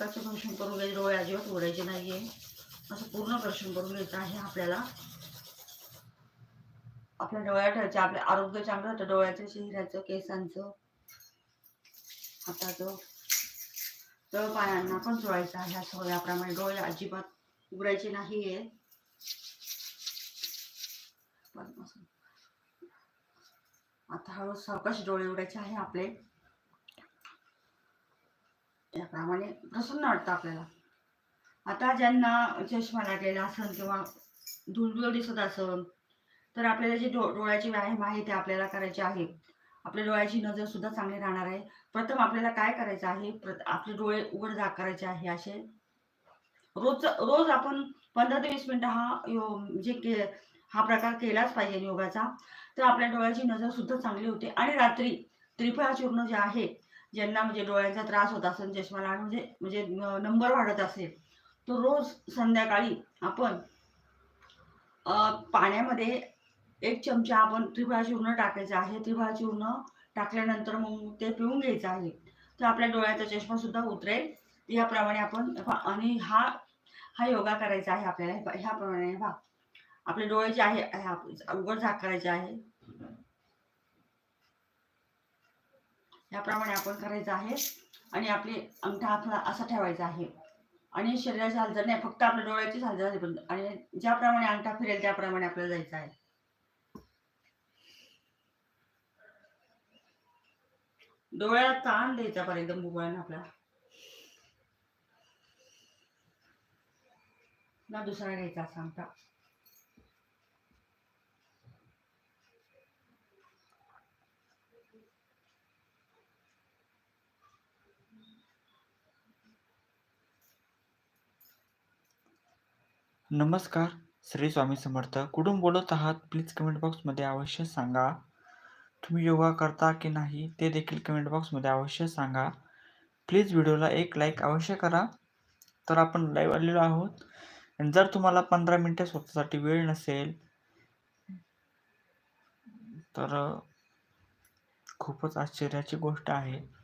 हाताचं दर्शन करून घ्यायचे डोळे अजिबात उघडायचे नाहीये. असं पूर्ण दर्शन करून घ्यायचं आहे आपल्याला. आपल्या डोळ्या ठेवायचे आपल्या आरोग्य चांगलं होतं डोळ्याचं चेहऱ्याचं केसांचं हाताचं तळ पायांना पण चोळायचं आहे असं याप्रमाणे डोळे अजिबात उघडायचे नाहीये. आता हळू सावकाश डोळे उघडायचे आहे आपले. त्याप्रमाणे प्रसन्न वाटतं आपल्याला. आता ज्यांना चष्मा लागलेला असेल किंवा धुळधुळ दिसत असेल तर आपल्याला जे डो डोळ्याचे व्यायाम आहे ते आपल्याला करायचे आहे. आपल्या डोळ्याची नजर सुद्धा चांगली राहणार आहे. प्रथम आपल्याला काय करायचं आहे? प्रत आपले डोळे उघड झाक करायचे आहे असे. रोज रोज आपण पंधरा ते वीस मिनिटं हा यो जे के हा प्रकार केलाच पाहिजे योगाचा तर आपल्या डोळ्याची नजर सुद्धा चांगली होते. आणि रात्री त्रिफळा चूर्ण जे आहे ज्यांना म्हणजे डोळ्यांचा त्रास होत असेल चष्मा लागणं म्हणजे म्हणजे नंबर वाढत असेल तो रोज संध्याकाळी आपण पाण्यामध्ये एक चमचा आपण त्रिफळा चूर्ण टाकायचं आहे. त्रिफळा चूर्ण टाकल्यानंतर मग ते पिऊन घ्यायचं आहे. तर आपल्या डोळ्याचा चष्मा सुद्धा उतरेल. याप्रमाणे आपण आणि हा हा योगा करायचा आहे आपल्याला. ह्याप्रमाणे पहा आपले डोळे जे आहे उघड झाक करायचे आहे. याप्रमाणे आपण करायचं आहे. आणि आपली अंगठा आपला असा ठेवायचा आहे. आणि शरीराची हालचाल नाही फक्त आपल्या डोळ्याचीच हालचाल झाली आणि ज्याप्रमाणे अंगठा फिरेल त्याप्रमाणे आपल्याला जायचं आहे. डोळ्याला ताण द्यायचा पण एकदम बुबळाने आपल्याला ना दुसरा घ्यायचा असा अंगठा. नमस्कार श्री स्वामी समर्थ. कुठून बोलत आहात? प्लीज कमेंट बॉक्समध्ये अवश्य सांगा. तुम्ही योगा करता की नाही ते देखील कमेंट बॉक्समध्ये अवश्य सांगा. प्लीज व्हिडिओला एक लाईक अवश्य करा. तर आपण लाईव्ह आलेलो आहोत. आणि जर तुम्हाला पंधरा मिनटे स्वतःसाठी वेळ नसेल तर खूपच आश्चर्याची गोष्ट आहे.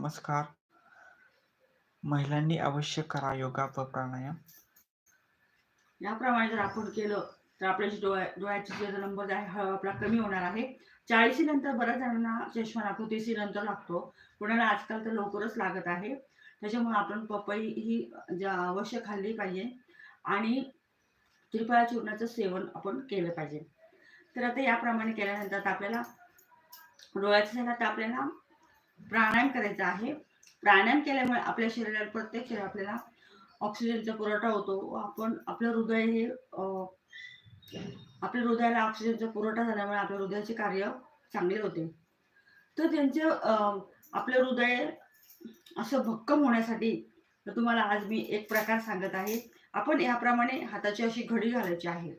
नमस्कार. महिलांनी अवश्य करा योगा व प्राणायाम. याप्रमाणे जर आपण केलं तर आपल्याची डोळ्या डोळ्याची जे नंबर जे आहे हा आपला कमी होणार आहे. चाळीशी नंतर बऱ्याच जणांना चष्मा लागतो तीसी नंतर लागतो. कोणाला आजकाल तर लवकरच लागत आहे. त्याच्यामुळे आपण पपई ही अवश्य खाल्ली पाहिजे. आणि त्रिफळा चूर्णाचं सेवन आपण केलं पाहिजे. तर आता याप्रमाणे केल्यानंतर आपल्याला डोळ्याचं झालं तर आपल्याला प्राणायाम करायचा आहे. प्राणायाम केल्यामुळे आपल्या शरीराला प्रत्येक शरीर आपल्याला ऑक्सिजनचा पुरवठा होतो. आपण आपलं हृदय हे आपल्या हृदयाला ऑक्सिजनचा पुरवठा झाल्यामुळे आपल्या हृदयाचे कार्य चांगले होते. तर त्यांचे आपलं हृदय असं भक्कम होण्यासाठी तर तुम्हाला आज मी एक प्रकार सांगत आहे. आपण याप्रमाणे हाताची अशी घडी घालायची आहे.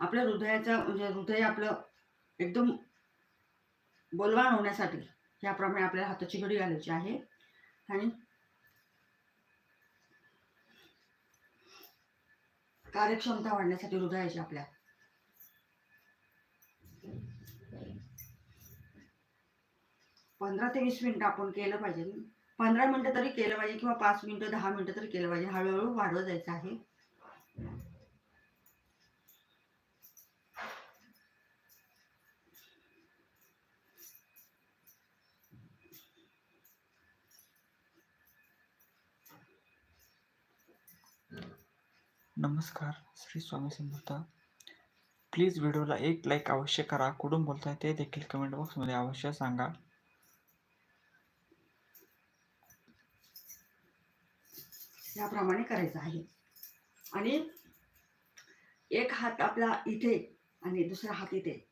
आपल्या हृदयाचा म्हणजे हृदय आपलं एकदम बोलवान होण्यासाठी. ह्याप्रमाणे आपल्याला हाताची घडी घालायची आहे. आणि कार्यक्षमता वाढण्यासाठी हृदयाची आपल्या. पंधरा ते वीस मिनिटं आपण केलं पाहिजे. पंधरा मिनिटं तरी केलं पाहिजे किंवा पाच मिनिटं दहा मिनिटं तरी केलं पाहिजे. हळूहळू वाढवत जायचं आहे. नमस्कार श्री स्वामी समर्थ. प्लीज व्हिडिओला एक लाईक अवश्य करा. कुठून बोलताय ते देखील कमेंट बॉक्समध्ये अवश्य सांगा. याप्रमाणे करायचं आहे. आणि एक हात आपला इथे आणि दुसरा हात इथे.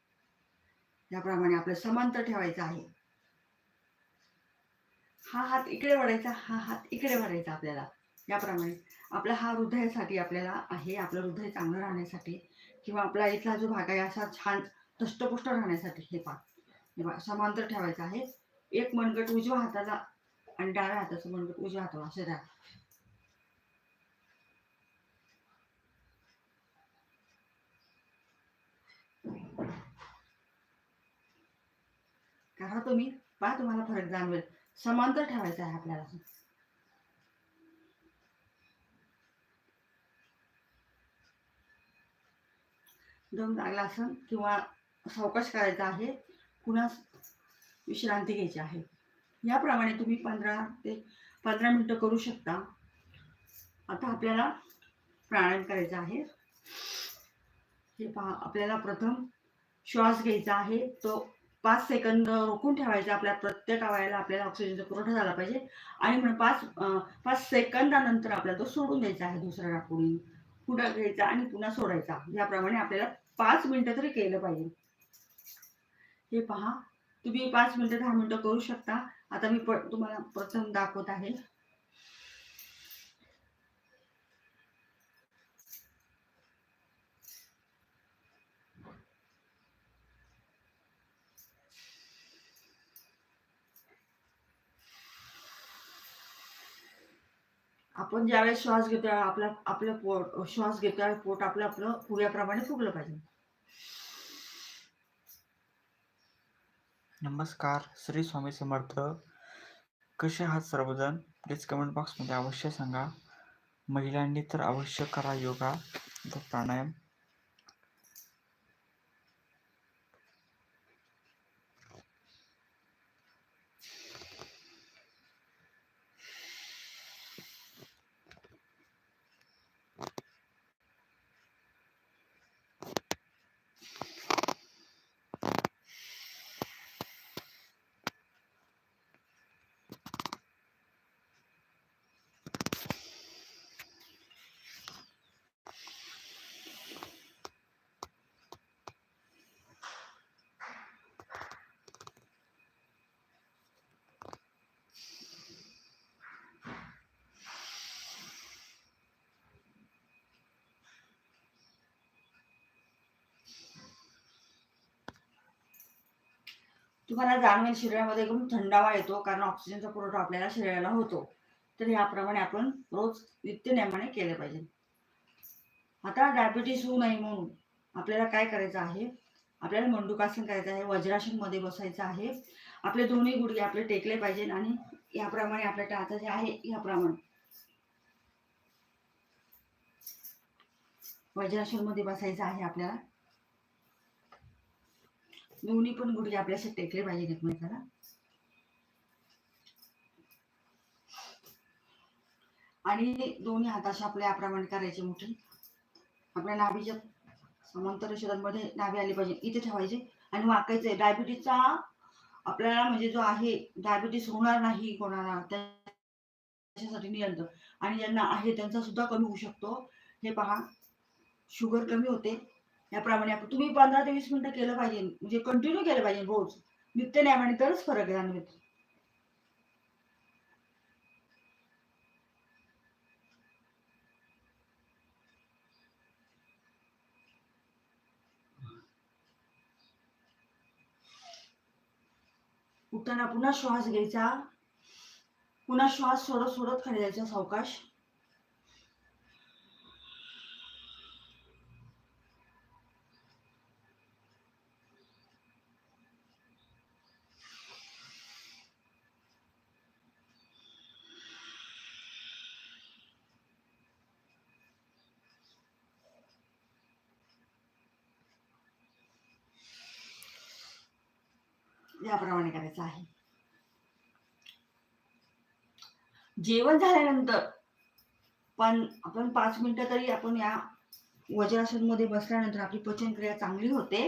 याप्रमाणे आपलं समांतर ठेवायचं आहे. हा हात इकडे वळायचा हा हात इकडे वळायचा आपल्याला. याप्रमाणे आपला हा हृदयासाठी आपल्याला आहे आपलं हृदय चांगलं राहण्यासाठी किंवा आपला इथला जो भाग आहे असा छान दष्टपुष्ट राहण्यासाठी हे पाक हे समांतर ठेवायचं आहे. एक मनगट उजव्या हाताला आणि डाव्या हाताचं मनगट उजव्या हाताला असे द्या. करा तुम्ही पहा तुम्हाला फरक जाणवेल. समांतर ठेवायचं आहे आपल्याला. दोन ग्लासन असं किंवा सावकाश करायचा आहे पुन्हा विश्रांती घ्यायची आहे. याप्रमाणे तुम्ही पंधरा ते पंधरा मिनटं करू शकता. आता आपल्याला प्राणायाम करायचा आहे. हे पहा आपल्याला प्रथम श्वास घ्यायचा आहे. तो पाच सेकंद रोखून ठेवायचा आपल्या प्रत्येक आवायला आपल्याला ऑक्सिजनचा पुरवठा झाला पाहिजे. आणि म्हणून पाच पाच सेकंदानंतर आपल्याला तो सोडून द्यायचा आहे दुसऱ्या राखून पुढं घ्यायचा आणि पुन्हा सोडायचा. याप्रमाणे आपल्याला पाच मिनिटं तरी केलं पाहिजे. हे पहा तुम्ही पाच मिनिटं दहा मिनिटं करू शकता. आता मी तुम्हाला प्रथम दाखवत आहे. आपण ज्यावेळेस श्वास घेतो आपला आपलं पोट श्वास घेतो पोट आपलं आपलं पुऱ्याप्रमाणे फुगलं पाहिजे. नमस्कार श्री स्वामी समर्थ. कसे आहात सर्वजण? प्लीज कमेंट बॉक्समध्ये अवश्य सांगा. महिलांनी तर अवश्य करा योगा व प्राणायाम. तुम्हाला जाणवेल शरीरामध्ये एकदम थंडावा येतो कारण ऑक्सिजनचा पुरवठा आपल्याला शरीराला होतो. तर याप्रमाणे आपण रोज नित्यनियमाने केले पाहिजे. आता डायबिटीस होऊ नये म्हणून आपल्याला काय करायचं आहे? आपल्याला मंडुकासन करायचं आहे वज्रासनमध्ये बसायचं आहे. आपले दोन्ही गुडघे आपले टेकले पाहिजे आणि याप्रमाणे आपल्या टाचा जे आहे याप्रमाणे. वज्रासनमध्ये बसायचं आहे आपल्याला. दोन्ही पण गुडघे आपल्याशी टेकले पाहिजे एकमेकाला. आणि दोन्ही हाताशी आपल्या याप्रमाणे करायचे मोठे. आपल्या नाभीच्या समांतर शरीरामध्ये नाभी आली पाहिजे. इथे ठेवायचे. आणि वाकायचे डायबिटीजचा आपल्याला म्हणजे जो आहे डायबिटीस होणार नाही कोणाला त्याच्यासाठी नियंत्रण. आणि ज्यांना आहे त्यांचा सुद्धा कमी होऊ शकतो. हे पहा. शुगर कमी होते. याप्रमाणे आपण तुम्ही पंधरा ते वीस मिनिटं केलं पाहिजे म्हणजे कंटिन्यू केलं पाहिजे रोज. नित्य नियमाने तरच फरक जाणवेल उठताना पुन्हा श्वास घ्यायचा. पुन्हा श्वास सोडत सोडत खाली जायचा सावकाश. याप्रमाणे करायचं आहे. जेवण झाल्यानंतर पण आपण पाच मिनिटं तरी आपण या वज्रासनमध्ये बसल्यानंतर आपली पचनक्रिया चांगली होते.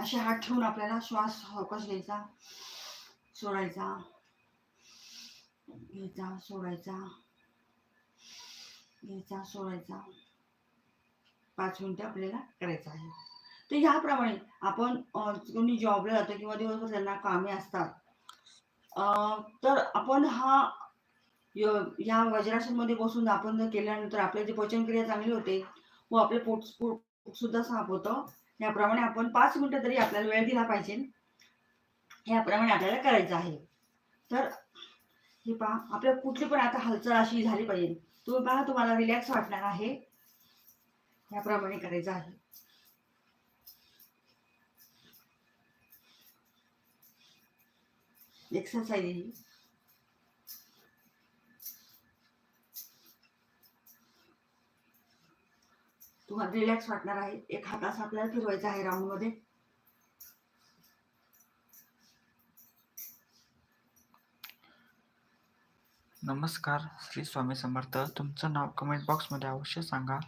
असे हात ठेवून आपल्याला श्वास सावकाश घ्यायचा सोडायचा घ्यायचा सोडायचा घ्यायचा सोडायचा. पाच मिनिटं आपल्याला करायचं आहे. तर ह्याप्रमाणे आपण कोणी जॉबला जातो किंवा दिवसभर त्यांना कामे असतात. तर आपण हा य- या वज्रासनमध्ये बसून आपण जर केल्यानंतर आपली जी पचनक्रिया चांगली होते व आपले पोट पोट सुद्धा साफ होतं याप्रमाणे आपण पाच मिनिटं तरी आपल्याला वेळ दिला पाहिजे. याप्रमाणे आपल्याला करायचं आहे. तर हे पहा आपल्या कुठली पण आता हालचाल अशी झाली पाहिजे. तुम्ही पहा तुम्हाला रिलॅक्स वाटणार आहे. याप्रमाणे करायचं आहे. एक्सरसाइज तुम्हाला रिलॅक्स वाटणार आहे. एक हात असा आपल्याला फिरवायचा आहे राऊंडमध्ये. नमस्कार श्री स्वामी समर्थ. तुमचं नाव कमेंट बॉक्समध्ये अवश्य सांगा.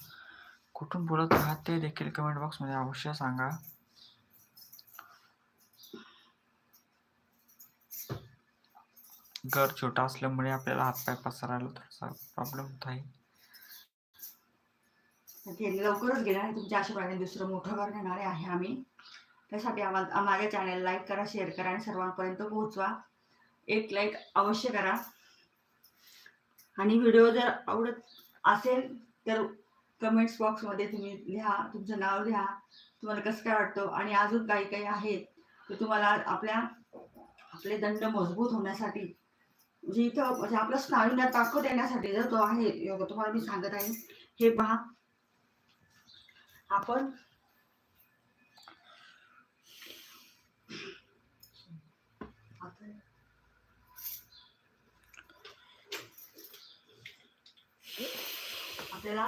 कुठून बोलत आहात ते देखील कमेंट बॉक्समध्ये अवश्य सांगा. घर छोटा असल्यामुळे आपल्याला हातपाय पसरायला थोडासा प्रॉब्लेम होत आहे. ते लवकरच गेला तुमच्या आशीर्वादाने दुसरं मोठं घर घेणारे आहे आम्ही. त्यासाठी आम्हाला माझ्या चॅनल लाईक करा शेअर करा आणि सर्वांपर्यंत पोहोचवा. एक लाईक अवश्य करा. आणि व्हिडिओ जर आवडत असेल तर कमेंट्स बॉक्समध्ये तुम्ही लिहा तुमचं नाव लिहा तुम्हाला कसं काय वाटतं आणि अजून काही काही आहेत तर तुम्हाला आपल्या आपले दंड मजबूत होण्यासाठी म्हणजे इथं म्हणजे आपल्या स्नायूंना ताकद येण्यासाठी जर तो आहे योग तुम्हाला मी सांगत आहे हे पहा. आपण आपल्याला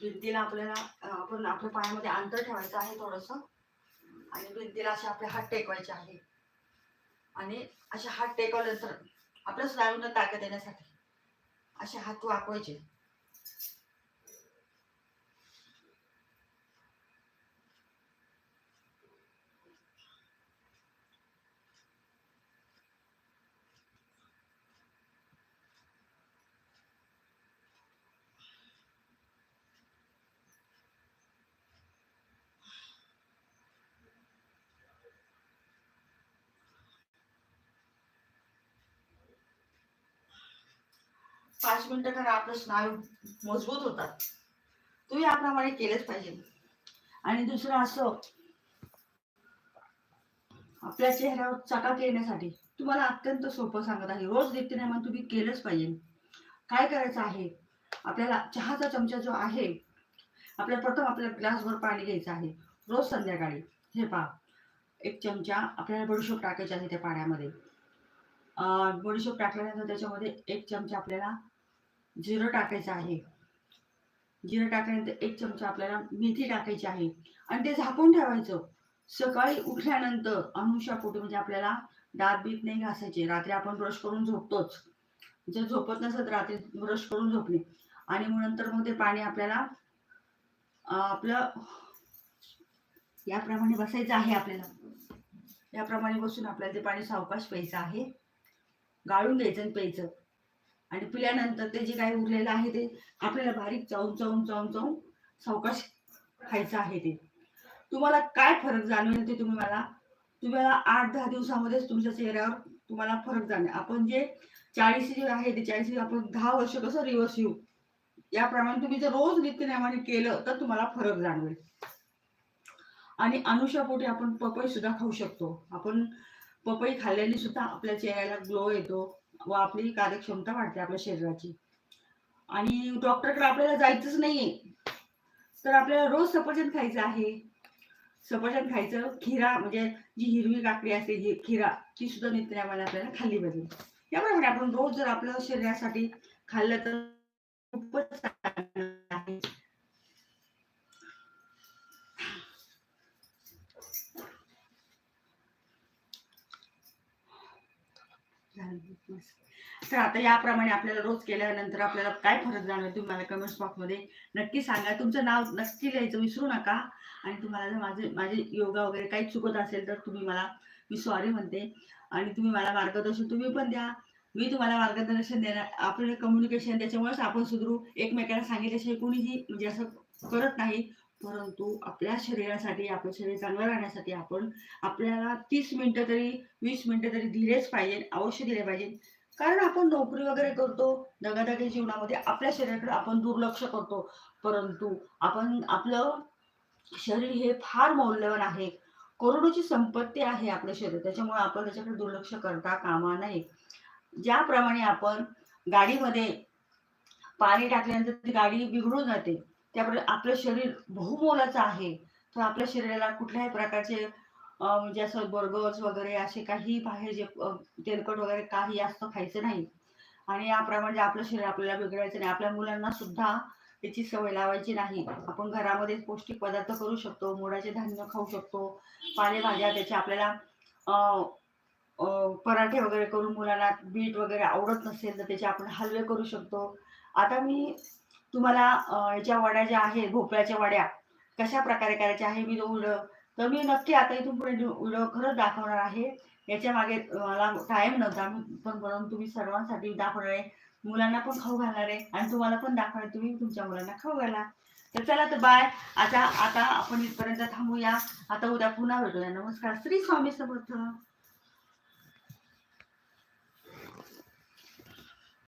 भिंतीला आपल्याला आपण आपल्या पायामध्ये अंतर ठेवायचं आहे थोडस. आणि भिंतीला असे आपले हात टेकवायचे आहे. आणि असे हात टेकवल्यानंतर आपल्या स्नायूंना ताकद येण्यासाठी असे हात वाकवायचे. पाच मिनिटं करा आपलं स्नायू मजबूत होतात. तुम्ही याप्रमाणे केलंच पाहिजे. आणि दुसरं असं आपल्या चेहऱ्यावर चकाक येण्यासाठी तुम्हाला अत्यंत सोपं सांगत आहे. रोज नित्यनेमान तुम्ही केलंच पाहिजे. काय करायचं आहे? आपल्याला चहाचा चमचा जो आहे आपल्याला प्रथम आपल्याला ग्लासभर पाणी घ्यायचं आहे. रोज संध्याकाळी. हे पहा. एक चमचा आपल्याला बडीशोप टाकायचा आहे त्या पाण्यामध्ये. बडीशोप टाकल्यानंतर त्याच्यामध्ये एक चमचा आपल्याला जिरं टाकायचं आहे. जिरं टाकल्यानंतर एक चमचा आपल्याला मेथी टाकायची आहे. आणि ते झाकून ठेवायचं. सकाळी उठल्यानंतर अनुषापोटी म्हणजे आपल्याला दात बीत नाही घासायचे. रात्री आपण ब्रश करून झोपतोच. जर झोपत नसत रात्री ब्रश करून झोपणे. आणि मग नंतर मग ते पाणी आपल्याला आपलं याप्रमाणे बसायचं आहे आपल्याला. याप्रमाणे बसून आपल्याला ते पाणी सावकाश प्यायचं आहे. गाळून घ्यायचं आणि प्यायचं. आणि पिल्यानंतर ते जे काही उरलेलं आहे ते आपल्याला बारीक चावून चावून चावून चावून सावकाश खायचं आहे ते. तुम्हाला काय फरक जाणवेल ते तुम्ही मला तुम्हाला आठ दहा दिवसामध्येच तुमच्या चेहऱ्यावर तुम्हाला फरक जाणवेल. आपण जे चाळीस जे आहे ते चाळीस आपण दहा वर्ष कसं रिवर्स येऊ? याप्रमाणे तुम्ही जर रोज नित्यनियमाने केलं तर तुम्हाला फरक जाणवेल. आणि अनुषापोटी आपण पपई सुद्धा खाऊ शकतो. आपण पपई खाल्ल्याने सुद्धा आपल्या चेहऱ्याला ग्लो येतो. व आपली कार्यक्षमता वाढते आपल्या शरीराची. आणि डॉक्टरकडे आपल्याला जायचंच नाहीये. तर आपल्याला रोज सफरचंद खायचं आहे. सफरचंद खायचं खिरा म्हणजे जी हिरवी काकडी असते ही खिरा ती सुद्धा नित्यनेमाने आपल्याला खाल्ली पाहिजे. याप्रमाणे आपण रोज जर आपल्या शरीरासाठी खाल्लं तर खूपच चांगलं आहे तर आता याप्रमाणे आपल्याला रोज केल्यानंतर आपल्याला काय फरक जाणवेल तुम्ही मला कमेंट्स बॉक्समध्ये नक्की सांगा. तुमचं नाव नक्की लिहायचं विसरू नका. आणि तुम्हाला जर माझे माझे योगा वगैरे काही चुकत असेल तर तुम्ही मला मी सॉरी म्हणते. आणि तुम्ही मला मार्गदर्शन तुम्ही पण द्या. मी तुम्हाला मार्गदर्शन देणार आपलं कम्युनिकेशन त्याच्यामुळेच आपण सुधरू. एकमेकांना सांगितल्याशिवाय कोणीही म्हणजे असं करत नाही. परंतु आपल्या शरीरासाठी आपलं शरीर चांगलं राहण्यासाठी आपण आपल्याला तीस मिनिटं तरी वीस मिनिटं तरी दिलेच पाहिजे अवश्य दिले पाहिजे. कारण आपण नोकरी वगैरे करतो दगादगी जीवनामध्ये आपल्या शरीराकडे आपण दुर्लक्ष करतो. परंतु आपण आपलं शरीर हे फार मौल्यवान आहे. करोडोची संपत्ती आहे आपलं शरीर त्याच्यामुळे आपण त्याच्याकडे दुर्लक्ष करता कामा नये. ज्याप्रमाणे आपण गाडीमध्ये पाणी टाकल्यानंतर ती गाडी बिघडून जाते. त्यामुळे आपलं शरीर बहुमोलाचं आहे. तर आपल्या शरीराला कुठल्याही प्रकारचे म्हणजे असं बर्गर्स वगैरे असे काही बाहेर जे तेलकट वगैरे काही जास्त खायचं नाही. आणि याप्रमाणे आपलं शरीर आपल्याला बिघडायचं नाही. आपल्या मुलांना सुद्धा त्याची सवय लावायची नाही. आपण घरामध्ये पौष्टिक पदार्थ करू शकतो मोडाचे धान्य खाऊ शकतो पालेभाज्या त्याचे आपल्याला पराठे वगैरे करून मुलांना बीट वगैरे आवडत नसेल तर त्याचे आपण हलवे करू शकतो. आता मी तुम्हाला ज्या याच्या वड्या ज्या आहेत भोपळ्याच्या वड्या कशा प्रकारे करायच्या आहे मी तो तर मी नक्की आता इथून पुढे व्हिडिओ खरंच दाखवणार आहे. याच्या मागे मला टाइम नव्हता मी पण म्हणून तुम्ही सर्वांसाठी दाखवणार आहे. मुलांना पण खाऊ घालणार आहे आणि तुम्हाला पण दाखवणार तुम्ही तुमच्या मुलांना खाऊ घाला. तर चला तर बाय आता आता आपण इथपर्यंत थांबूया. आता उद्या पुन्हा भेटूया. नमस्कार. श्री स्वामी समर्थ.